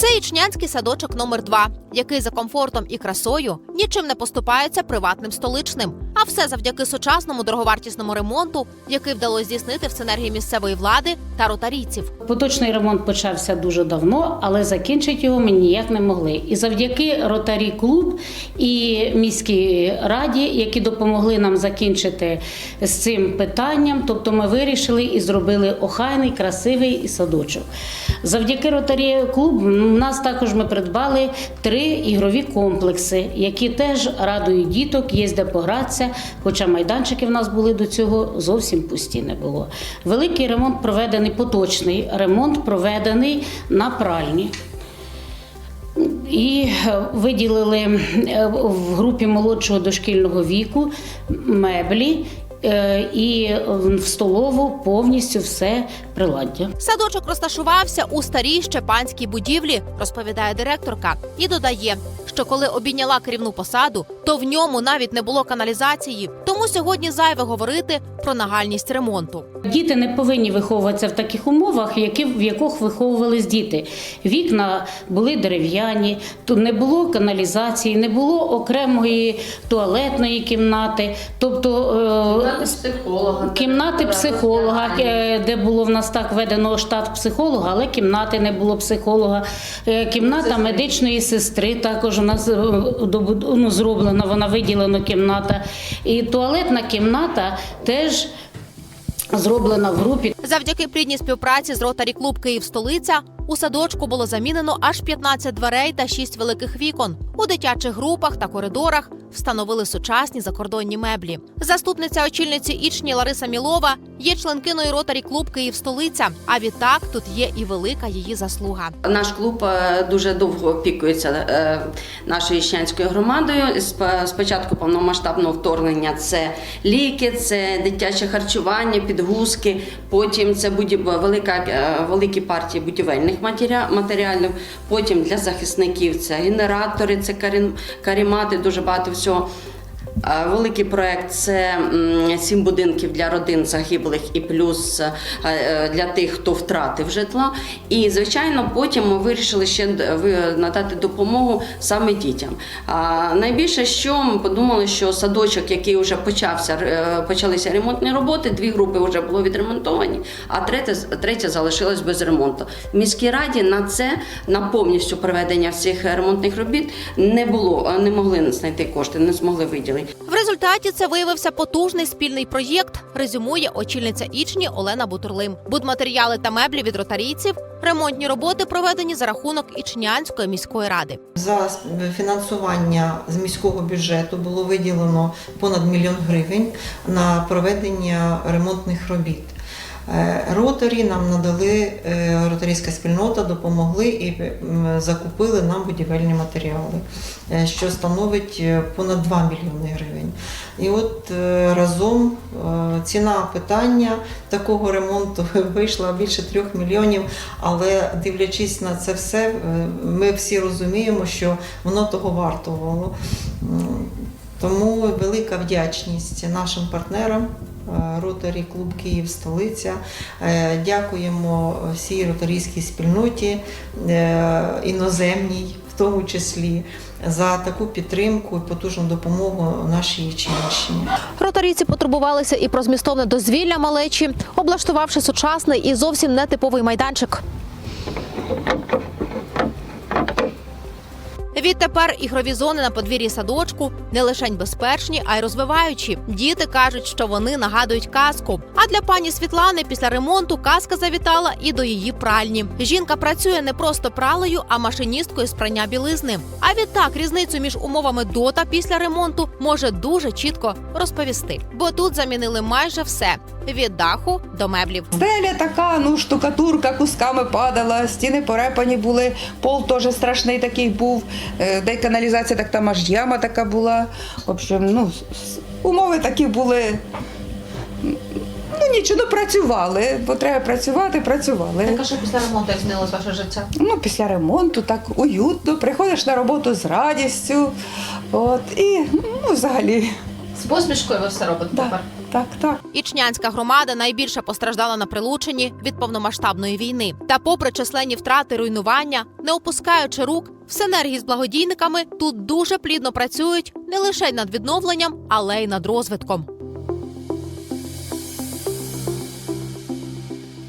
Це ічнянський садочок номер 2 який за комфортом і красою нічим не поступається приватним столичним. А все завдяки сучасному дороговартісному ремонту, який вдалося здійснити в синергії місцевої влади та ротарійців. Поточний ремонт почався дуже давно, але закінчити його ми ніяк не могли. І завдяки ротарі клуб і міській раді, які допомогли нам закінчити з цим питанням. Тобто ми вирішили і зробили охайний, красивий садочок. Завдяки ротарі клуб у нас також ми придбали три ігрові комплекси, які теж радують діток, є де погратися. Хоча майданчики в нас були до цього зовсім пусті не було. Великий ремонт проведений, поточний ремонт проведений на пральні. І е, виділили е, в групі молодшого дошкільного віку меблі е, і в столову повністю все приладдя. Садочок розташувався у старій щепанській будівлі, розповідає директорка, і додає, що коли обійняла керівну посаду, то в ньому навіть не було каналізації. Тому сьогодні зайве говорити про нагальність ремонту. Діти не повинні виховуватися в таких умовах, які, в яких виховувались діти. Вікна були дерев'яні, тут не було каналізації, не було окремої туалетної кімнати, тобто е, психолога. кімнати психолога, е, де було в нас так введено штат психолога, але кімнати не було психолога. Е, Кімната медичної сестри також у нас е, ну, зроблена, вона виділена кімната. І туалетна кімната теж зроблена в групі. Завдяки плідній співпраці з Ротарі Клуб Київ столиця у садочку було замінено аж 15 дверей та 6 великих вікон. У дитячих групах та коридорах встановили сучасні закордонні меблі. Заступниця очільниці Ічні Лариса Мілова є членкиною Ротарі Клуб Київ столиця. А відтак тут є і велика її заслуга. Наш клуб е, дуже довго опікується е, нашою іщанською громадою. Спочатку повномасштабного вторгнення це ліки, це дитяче харчування, підгузки. Потім це велика, е, великі партії будівельних матеріалів. Потім для захисників це генератори, це карімати, дуже багато всього. Е, Великий проект це сім будинків для родин загиблих і плюс е, е, для тих, хто втратив житло. І звичайно, потім ми вирішили ще надати допомогу саме дітям. Найбільше, що ми подумали, що садочок, який вже почався, почалися ремонтні роботи, дві групи вже було відремонтовані, а третя третя залишилась без ремонту. В міській раді на це на повністю проведення всіх ремонтних робіт не було, не могли знайти кошти, не змогли виділити. В результаті це виявився потужний спільний проєкт. Резюмує очільниця Ічні Олена Бутурлим. Будматеріали та меблі від ротарійців. Ремонтні роботи проведені за рахунок Ічнянської міської ради. За фінансування з міського бюджету було виділено понад мільйон гривень на проведення ремонтних робіт. Е, Ротарі нам надали, е, ротарійська спільнота допомогли і закупили нам будівельні матеріали, е, що становить понад 2 мільйони гривень. І от разом ціна питання такого ремонту вийшла більше 3 мільйонів, але дивлячись на це все, ми всі розуміємо, що воно того вартувало. Тому велика вдячність нашим партнерам. Е, Ротарі Клуб Київ столиця. Е, Дякуємо всій ротарійській спільноті, е, іноземній, в тому числі, за таку підтримку і потужну допомогу нашій Ячинщині. Ротарійці потурбувалися і про змістовне дозвілля малечі, облаштувавши сучасний і зовсім нетиповий майданчик. Відтепер ігрові зони на подвір'ї садочку не лише безпечні, а й розвиваючі. Діти кажуть, що вони нагадують казку. А для пані Світлани після ремонту казка завітала і до її пральні. Жінка працює не просто пралею, а машиністкою з прання білизни. А відтак різницю між умовами до та після ремонту може дуже чітко розповісти. Бо тут замінили майже все від даху до меблів. Стеля така, ну штукатурка кусками падала, стіни порепані були, пол теж страшний такий був, де й каналізація, так там аж яма така була. В общем, ну, умови такі були. Ну нічого, ну працювали, бо треба працювати, працювали. що після ремонту як змінилось ваше життя? Ну, після ремонту так уютно, приходиш на роботу з радістю. От, і ну, взагалі, З посмішкою ви все робите Так, тепер. Так, так. Ічнянська громада найбільше постраждала на Прилучині від повномасштабної війни. Та, попри численні втрати руйнування, не опускаючи рук, в синергії з благодійниками тут дуже плідно працюють не лише над відновленням, але й над розвитком.